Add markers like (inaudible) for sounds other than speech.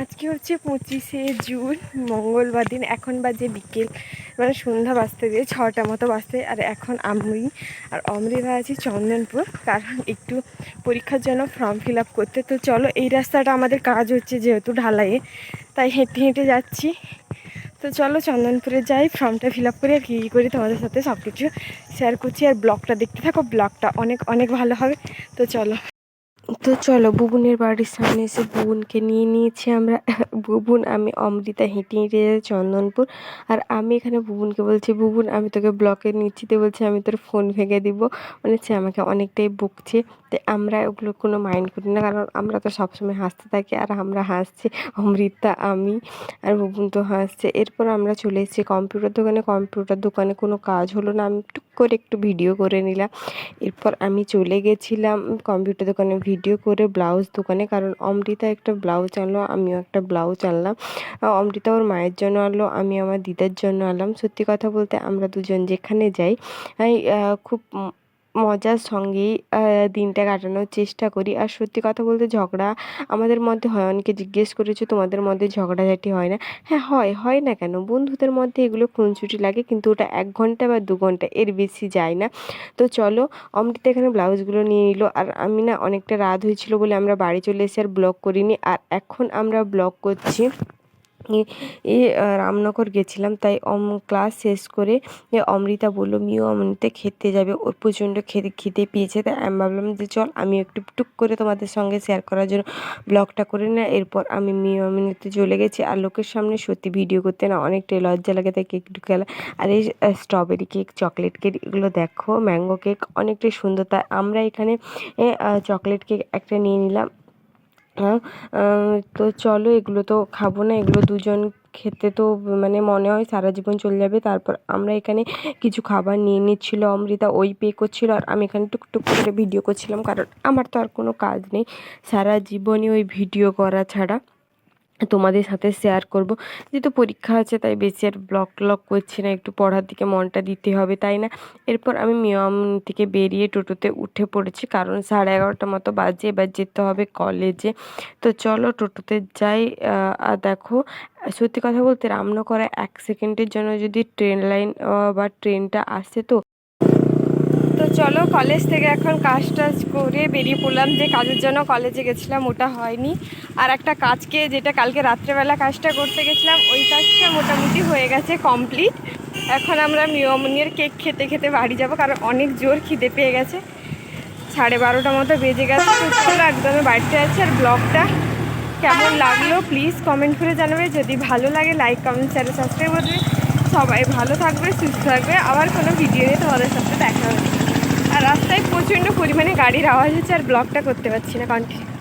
আজকে হচ্ছে পঁচিশে জুন, মঙ্গলবার দিন। এখন বাজে বিকেল মানে সন্ধ্যা বাজতে দিয়ে ছটা মতো বাজতে। আর এখন আমি আর অমৃতা আছি চন্দনপুর, কারণ একটু পরীক্ষার জন্য ফর্ম ফিল আপ করতে। তো চলো, এই রাস্তাটা আমাদের কাজ হচ্ছে যেহেতু ঢালাইয়ে, তাই হেঁটে হেঁটে যাচ্ছি। তো চলো, চন্দনপুরে যাই, ফর্মটা ফিল আপ করি আর কী কী করি তোমাদের সাথে সব কিছু শেয়ার করছি। আর ব্লগটা দেখতে থাকো, ব্লগটা অনেক অনেক ভালো হবে। তো চলো। তো চলো, বুবুনের বাড়ির সামনে এসে বুবুনকে নিয়ে নিয়েছি আমরা। (laughs) বুবুন, আমি অমৃতা হেঁটে হেঁটে চন্দনপুর। আর আমি এখানে বুবুনকে বলছি, বুবুন, আমি তোকে ব্লকে নিচ্ছিতে বলছি, আমি তোর ফোন ভেঙে দিব। মানে সে আমাকে অনেকটাই বকছে। তো আমরা ওগুলো কোনো মাইন্ড করি না, কারণ আমরা তো সবসময় হাসতে থাকি আর আমরা হাসছি, অমৃতা, আমি আর বুবুন তো হাসছে। এরপর আমরা চলে এসেছি কম্পিউটার দোকানে। কম্পিউটার দোকানে কোনো কাজ হলো না। আমি টুক করে একটু ভিডিও করে নিলাম। এরপর আমি চলে গেছিলাম কম্পিউটার দোকানে ভিডিও করে ব্লাউজ দোকানে, কারণ অমৃতা একটা ব্লাউজ আনলো, আমিও একটা ব্লাউজ আনলাম। অমৃতা ওর মায়ের জন্য আনলো, আমি আমার দিদার জন্য আনলাম। সত্যি কথা বলতে আমরা দুজন যেখানে যাই খুব মজার সঙ্গেই দিনটা কাটানোর চেষ্টা করি। আর সত্যি কথা বলতে ঝগড়া আমাদের মধ্যে হয়। অনেকে জিজ্ঞেস করেছ, তোমাদের মধ্যে ঝগড়াঝাটি হয় না? হ্যাঁ হয়। হয় না কেন? বন্ধুদের মধ্যে এগুলো খুনসুটি লাগে, কিন্তু ওটা এক ঘণ্টা বা দু ঘণ্টা, এর বেশি যায় না। তো চলো, অমৃতা এখানে ব্লাউজগুলো নিয়ে নিল। আর আমি না অনেকটা রাত হয়েছিল বলে আমরা বাড়ি চলে এসে আর ব্লগ করিনি। আর এখন আমরা ব্লগ করছি। এ রামনগর গেছিলাম, তাই অম, ক্লাস শেষ করে অমৃতা বলল মিও অমৃতা খেতে যাবে। ওর প্রচণ্ড খেতে, খিদে পেয়েছে, তাই আমি ভাবলাম যে, চল, আমি একটু টুক করে তোমাদের সঙ্গে শেয়ার করার জন্য ব্লগটা করে না এরপর আমি মিও অমৃতে চলে গেছি, আর লোকের সামনে সত্যি ভিডিও করতে না অনেকটাই লজ্জা লাগে, তাই কেক ঢুকালাম আর এই স্ট্রবেরি কেক চকলেট কেক এগুলো দেখো ম্যাঙ্গো কেক অনেকটাই সুন্দর, তাই আমরা এখানে চকলেট কেক একটা নিয়ে নিলাম। তো চলো এগুলো তো খাব না, এগুলো দুজন খেতে তো মানে মনে হয় সারা জীবন চলে যাবে। তারপর আমরা এখানে কিছু খাবার নিয়ে নিচ্ছিল, অমৃতা ওই পে করছিল আর আমি এখানে টুকটুক করে ভিডিও করছিলাম, কারণ আমার তো আর কোনো কাজ নেই। সারা জীবনই ওই ভিডিও করা ছাড়া। তোমাদের সাথে শেয়ার করব। যেহেতু পরীক্ষা আছে, তাই বেশি আর ব্লগ ট্লগ করছি না, একটু পড়ার দিকে মনটা দিতে হবে, তাই না? এরপর আমি মিয়ম থেকে বেরিয়ে টোটোতে উঠে পড়েছি, কারণ সাড়ে এগারোটা মতো বাজে, এবার যেতে হবে কলেজে তো চলো টোটোতে যাই আর দেখো, সত্যি কথা বলতে রামনগরে এক সেকেন্ডের জন্য যদি ট্রেন লাইন বা ট্রেনটা আসে তো তো চলো কলেজ থেকে এখন কাজ টাজ করে বেরিয়ে পড়লাম। যে কাজের জন্য কলেজে গেছিলাম, ওটা হয়নি। আর একটা কাজকে যেটা কালকে রাত্রেবেলা কাজটা করতে গেছিলাম, ওই কাজটা মোটামুটি হয়ে গেছে কমপ্লিট এখন আমরা মিয়মনির কেক খেতে খেতে বাড়ি যাব, কারণ অনেক জোর খিদে পেয়ে গেছে। সাড়ে বারোটা মতো বেজে গেছে। চলো একদমই বাড়িতে আছে, আর ব্লগটা কেমন লাগল প্লিজ কমেন্ট করে জানাবে। যদি ভালো লাগে লাইক কমেন্ট চ্যানেল সাবস্ক্রাইব করবে সবাই ভালো থাকবে, সুস্থ থাকবে। আবার কোনো ভিডিও নিয়ে তোমাদের সাথে দেখা হবে। প্রচণ্ড পরিমাণে গাড়ির আওয়াজ হচ্ছে আর ব্লগটা করতে পারছি না কন্টিনিউ